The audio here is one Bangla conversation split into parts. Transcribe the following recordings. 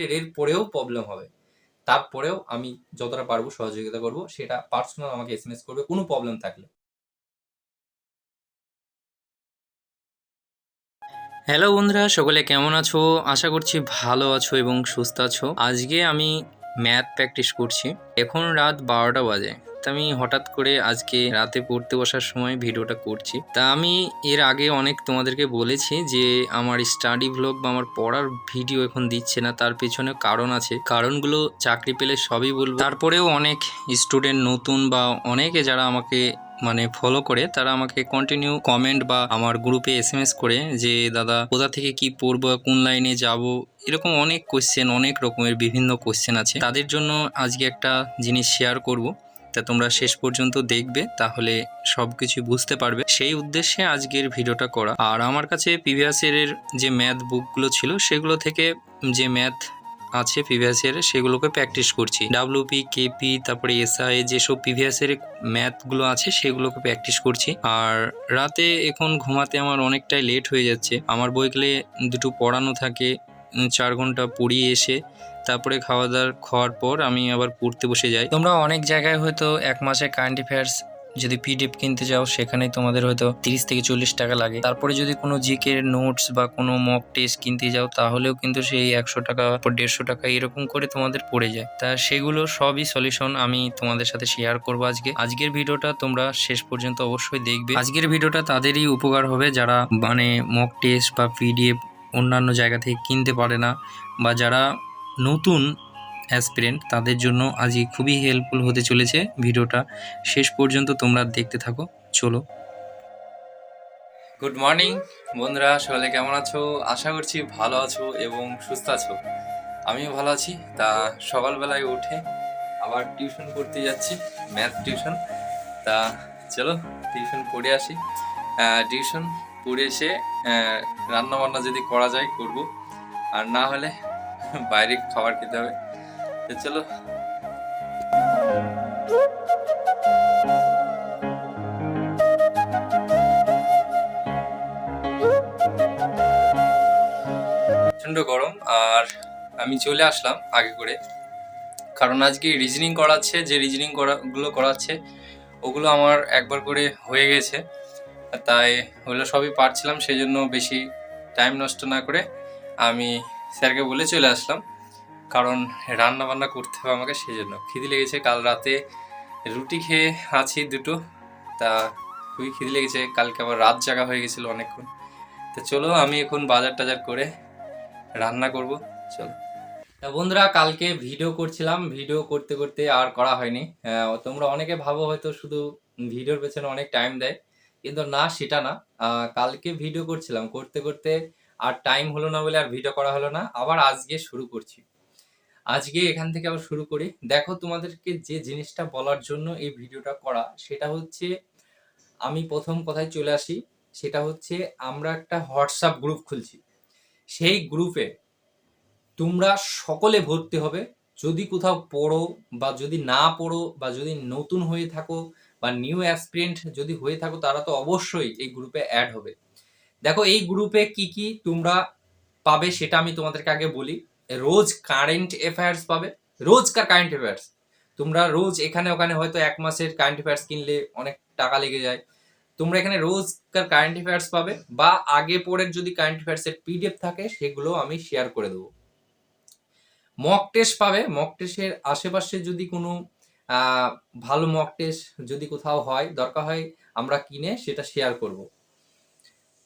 এর পরেও প্রবলেম হবে। তারপরেও আমি যতটা পারব সহযোগিতা করব, সেটা পার্সোনাল আমাকে এস করবে, কোনো প্রবলেম থাকলে। হ্যালো বন্ধুরা, সকলে কেমন আছো? আশা করছি ভালো আছো এবং সুস্থ আছো। আজকে আমি ম্যাথ প্র্যাকটিস করছি। এখন রাত বারোটা বাজে। আমি হঠাৎ করে আজকে রাতে পড়তে বসার সময় ভিডিওটা করছি। তা আমি এর আগে অনেক তোমাদেরকে বলেছি যে আমার স্টাডি ভ্লগ বা আমার পড়ার ভিডিও এখন দিচ্ছে না, তার পেছনে কারণ আছে। কারণগুলো চাকরি পেলে সবই বলব। তারপরেও অনেক স্টুডেন্ট নতুন বা অনেকে যারা আমাকে মানে ফলো করে, তারা আমাকে কন্টিনিউ কমেন্ট বা আমার গ্রুপে এস করে যে, দাদা, কোথা থেকে কি পড়ব কোন লাইনে যাব? এরকম অনেক কোশ্চেন অনেক রকমের বিভিন্ন কোশ্চেন আছে। তাদের জন্য আজকে একটা জিনিস শেয়ার করব। তা তোমরা শেষ পর্যন্ত দেখবে, তাহলে সব কিছু বুঝতে পারবে। সেই উদ্দেশ্যে আজকের ভিডিওটা করা। আর আমার কাছে প্রিভিয়াস ইয়ারের যে ম্যাথ বুকগুলো ছিল, সেগুলো থেকে যে ম্যাথ আছে প্রিভিয়াস ইয়ারে সেগুলোকে প্র্যাকটিস করছি। ডাব্লিউপি কেপি তারপরে এসআই যেসব প্রিভিয়াস ইয়ারে ম্যাথগুলো আছে, সেগুলোকে প্র্যাকটিস করছি। আর রাতে এখন ঘুমাতে আমার অনেকটাই লেট হয়ে যাচ্ছে। আমার বইগুলো দুটো পড়ানো থাকে, চার ঘণ্টা পড়িয়ে এসে তারপরে খাওয়া দাওয়ার খাওয়ার পর আমি আবার পড়তে বসে যাই। তোমরা অনেক জায়গায় হয়তো এক মাসে কারেন্ট অ্যাফেয়ার্স যদি পিডিএফ কিনতে যাও সেখানে তোমাদের হয়তো তিরিশ থেকে চল্লিশ টাকা লাগে। তারপরে যদি কোনো জিকে নোটস বা কোনো মক টেস্ট কিনতে যাও, তাহলেও কিন্তু সেই একশো টাকা দেড়শো টাকা এরকম করে তোমাদের পড়ে যায়। তা সেগুলো সবই সলিউশন আমি তোমাদের সাথে শেয়ার করব আজকে। আজকের ভিডিওটা তোমরা শেষ পর্যন্ত অবশ্যই দেখবে। আজকের ভিডিওটা তাদেরই উপকার হবে যারা মানে মক টেস্ট বা পিডিএফ অন্যান্য জায়গা থেকে কিনতে পারে না বা যারা নতুন অ্যাসপিরেন্ট তাদের জন্য আজকে খুবই হেল্পফুল হতে চলেছে ভিডিওটা। শেষ পর্যন্ত তোমরা দেখতে থাকো, চলো। গুড মর্নিং বন্ধুরা, সকলে কেমন আছো? আশা করছি ভালো আছো এবং সুস্থ আছো। আমিও ভালো আছি। তা সকালবেলায় উঠে আবার টিউশন করতে যাচ্ছি ম্যাথ টিউশন তা চলো টিউশন পড়ে আসি। টিউশন পড়ে এসে রান্না বান্না যদি করা যায়, করব। আর না হলে বাইরে খাবার খেতে হবে। চলো। প্রচণ্ড গরম আর আমি চলে আসলাম আগে করে। কারণ আজকে রিজনিং করাচ্ছে, যে রিজনিং করাগুলো করাচ্ছে, ওগুলো আমার একবার করে হয়ে গেছে। তাই ওগুলো সবই পারছিলাম সেই জন্য বেশি টাইম নষ্ট না করে আমি স্যারকে বলে চলে আসলাম। কারণ রান্না বান্না করতে হবে আমাকে সেই জন্য খিদে লেগেছে, কাল রাতে রুটি খেয়ে আছি দুটো। তা খুবই খিদি লেগেছে, কালকে আবার রাত জাগা হয়ে গেছিল অনেকক্ষণ। তো চলো আমি এখন বাজার টাজার করে রান্না করব, চলো। তা বন্ধুরা, কালকে ভিডিও করছিলাম। ভিডিও করতে করতে আর করা হয়নি। তোমরা অনেকে ভাবো হয়তো শুধু ভিডিওর পেছনে অনেক টাইম দেয়। কিন্তু না, সেটা না। কালকে ভিডিও করছিলাম। করতে করতে আর টাইম হলো না বলে আর ভিডিও করা হলো না। আবার আজকে শুরু করছি। আজকে এখান থেকে আবার শুরু করি। দেখো তোমাদেরকে যে জিনিসটা বলার জন্য এই ভিডিওটা করা, সেটা হচ্ছে আমি প্রথম কথায় চলে আসি। সেটা হচ্ছে আমরা একটা হোয়াটসঅ্যাপ গ্রুপ খুলছি। সেই গ্রুপে তোমরা সকলে ভর্তি হবে। যদি কোথাও পড়ো বা যদি না পড়ো বা যদি নতুন হয়ে থাকো বা নিউ অ্যাসপিরেন্ট যদি হয়ে থাকো, তারা তো অবশ্যই এই গ্রুপে অ্যাড হবে। দেখো, এই গ্রুপে কি কি তোমরা পাবে সেটা আমি তোমাদেরকে আগে বলি। রোজ কারেন্ট অ্যাফেয়ার্স পাবে। রোজকার কারেন্ট অ্যাফেয়ার্স তোমরা রোজ এখানে ওখানে হয়তো এক মাসের কারেন্ট অ্যাফেয়ার্স কিনলে অনেক টাকা লেগে যায়। তোমরা এখানে রোজকার কারেন্ট অ্যাফেয়ার্স পাবে বা আগে পরের যদি কারেন্ট অ্যাফেয়ার্স এর পিডিএফ থাকে, সেগুলো আমি শেয়ার করে দেবো। মক টেস্ট পাবে। মক টেস্টের আশেপাশে যদি কোনো ভালো মক টেস্ট যদি কোথাও হয়, দরকার হয়, আমরা কিনে সেটা শেয়ার করব।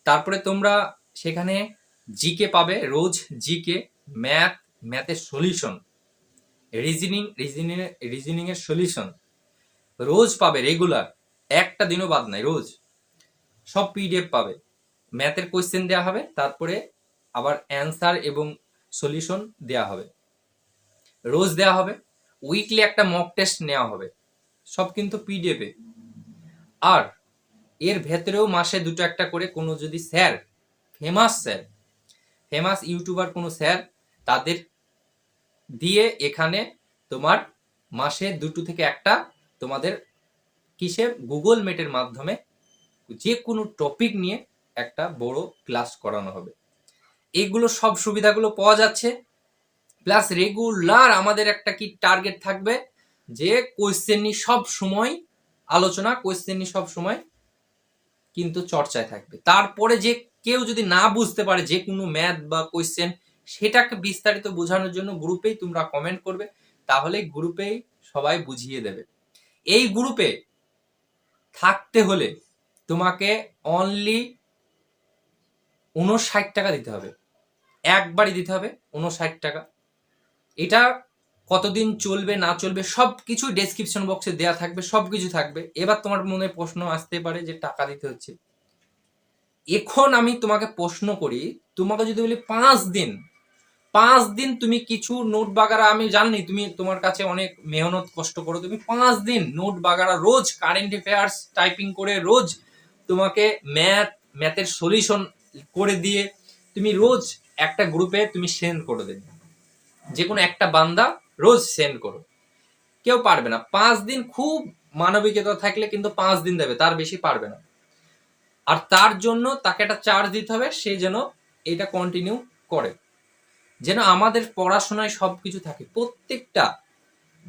তারপরে তোমরা সেখানে জিকে পাবে, রোজ জিকে ম্যাথ, ম্যাথের সলিউশন, রিজনিং রিজনিং রিজনিং এর সলিউশন। রোজ পাবে, রেগুলার, একটা দিনও বাদ নাই, রোজ। সব পিডিএফ পাবে। ম্যাথের কোয়েশ্চেন দেওয়া হবে, তারপরে আবার অ্যান্সার এবং সলিউশন দেওয়া হবে। রোজ দেওয়া হবে, উইকলি একটা মক টেস্ট নেওয়া হবে, সব কিন্তু পিডিএফে। আর এর ভেতরেও মাসে দুটো একটা করে কোনো যদি sir famous sir famous YouTuber কোনো স্যার তাদের দিয়ে এখানে তোমার মাসে দুটো থেকে একটা তোমাদের কিসে গুগল মেটের মাধ্যমে যে কোনো টপিক নিয়ে একটা বড় ক্লাস করানো হবে। এইগুলো সব সুবিধাগুলো পাওয়া যাচ্ছে। প্লাস রেগুলার আমাদের একটা কি টার্গেট থাকবে যে কোয়েশ্চেন নিয়ে সব সময় আলোচনা কোয়েশ্চেন নিয়ে সব সময় কিন্তু চর্চায় থাকবে। তারপরে যে কেউ যদি না বুঝতে পারে যে কোনো ম্যাথ বা কোয়েশ্চেন সেটাকে বিস্তারিত বোঝানোর জন্য গ্রুপেই তোমরা কমেন্ট করবে, তাহলে গ্রুপেই সবাই বুঝিয়ে দেবে। এই গ্রুপে থাকতে হলে তোমাকে অনলি উনষাট টাকা দিতে হবে। একবারই দিতে হবে উনষাট টাকা। এটা কতদিন চলবে, না চলবে সব কিছু ডেসক্রিপশন বক্সে দেওয়া থাকবে সব কিছু থাকবে। এবার তোমার মনে প্রশ্ন আসতে পারে যে টাকা দিতে হচ্ছে। এখন আমি তোমাকে প্রশ্ন করি, তোমাকে যদি বলি পাঁচ দিন পাঁচ দিন তুমি কিছু নোট বাগারা, আমি জানি তুমি তোমার কাছে অনেক মেহনত, কষ্ট করো, তুমি পাঁচ দিন নোট বাগারা রোজ কারেন্ট অ্যাফেয়ার্স টাইপিং করে রোজ তোমাকে ম্যাথ ম্যাথের সলিউশন করে দিয়ে তুমি রোজ একটা গ্রুপে তুমি সেন্ড করে দেবে। যে কোনো একটা বান্দা রোজ সেন্ড করো। কেউ পারবে না। পাঁচ দিন খুব মানবিকতা থাকলে কিন্তু পাঁচ দিন দেবে, তার বেশি পারবে না। আর তার জন্য তাকে একটা চার্জ দিতে হবে, সে যেন এটা কন্টিনিউ করে। যেন আমাদের পড়াশোনায় সব কিছু থাকে। প্রত্যেকটা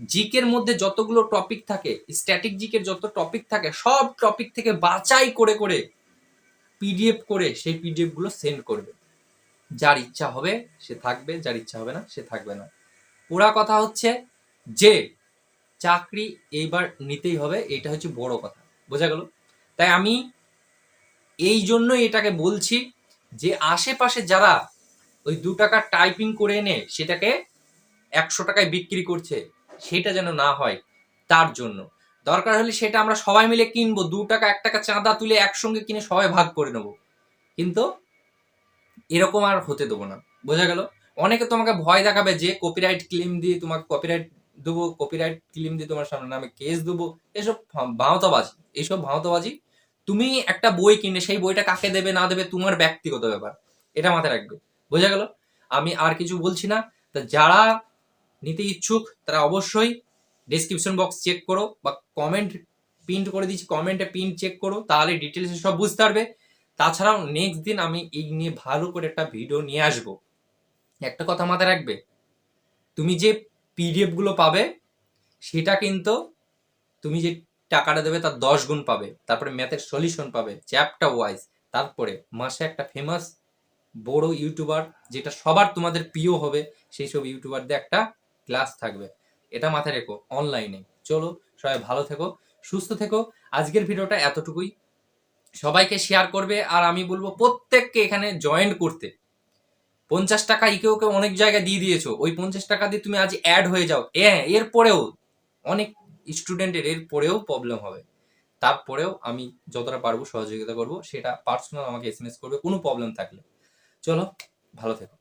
জিকের মধ্যে যতগুলো টপিক থাকে স্ট্যাটিক জিকের যত টপিক থাকে, সব টপিক থেকে বাছাই করে করে পিডিএফ করে সেই পিডিএফগুলো সেন্ড করবে। যার ইচ্ছা হবে, সে থাকবে, যার ইচ্ছা হবে না, সে থাকবে না। পুরা কথা হচ্ছে যে চাকরি এইবার নিতেই হবে, এটা হচ্ছে বড় কথা, বোঝা গেল? তাই আমি এই জন্য এটাকে বলছি যে আশেপাশে যারা ওই দু টাকা টাইপিং করে এনে সেটাকে একশো টাকায় বিক্রি করছে, সেটা যেন না হয়, তার জন্য। দরকার হলে সেটা আমরা সবাই মিলে কিনবো, দু টাকা, এক টাকা চাঁদা তুলে একসঙ্গে কিনে সবাই ভাগ করে নেব। কিন্তু এরকম আর হতে দেবো না, বোঝা গেল? অনেকে তোমাকে ভয় দেখাবে যে কপিরাইট ক্লেম দিয়ে তোমাকে কপিরাইট দেবো কপিরাইট ক্লেম দিয়ে তোমার সামনে নামে কেস দেবো। এসব ভাঁওতাবাজি এইসব ভাঁওতাবাজি তুমি একটা বই কিনে সেই বইটা কাকে দেবে, না দেবে, তোমার ব্যক্তিগত ব্যাপার। এটা মাথায় রাখবে। বোঝা গেল? আমি আর কিছু বলছি না। তা যারা নিতে ইচ্ছুক, তারা অবশ্যই ডেসক্রিপশন বক্স চেক করো বা কমেন্ট প্রিন্ট করে দিচ্ছি কমেন্টে প্রিন্ট চেক করো, তাহলে ডিটেলসে সব বুঝতে পারবে। তাছাড়াও নেক্সট দিন আমি এই নিয়ে ভালো করে একটা ভিডিও নিয়ে আসব। একটা কথা মাথায় রাখবে? তুমি যে পিডিএফগুলো পাবে, সেটা কিন্তু তুমি যে টাকাটা দেবে তার দশ গুণ পাবে। তারপরে ম্যাথের সলিউশন পাবে চ্যাপ্টার ওয়াইজ তারপরে মাসে একটা ফেমাস বড় ইউটিউবার যেটা সবার তোমাদের প্রিয় হবে সেই সব ইউটিউবারদের একটা ক্লাস থাকবে। এটা মাথায় রেখো অনলাইনে চলো, সবাই ভালো থেকো, সুস্থ থেকো। আজকের ভিডিওটা এতটুকুই। সবাইকে শেয়ার করবে, আর আমি বলব প্রত্যেককে এখানে জয়েন করতে। পঞ্চাশ টাকা ইকে ওকে অনেক জায়গায় দিয়ে দিয়েছ, ওই পঞ্চাশ টাকা দিয়ে তুমি আজ অ্যাড হয়ে যাও। হ্যাঁ এরপরেও অনেক স্টুডেন্টের এরপরেও প্রবলেম হবে। তারপরেও আমি যতটা পারব সহযোগিতা করব, সেটা পার্সোনাল আমাকে এস করবে, কোনো প্রবলেম থাকলে। চলো, ভালো থেকো।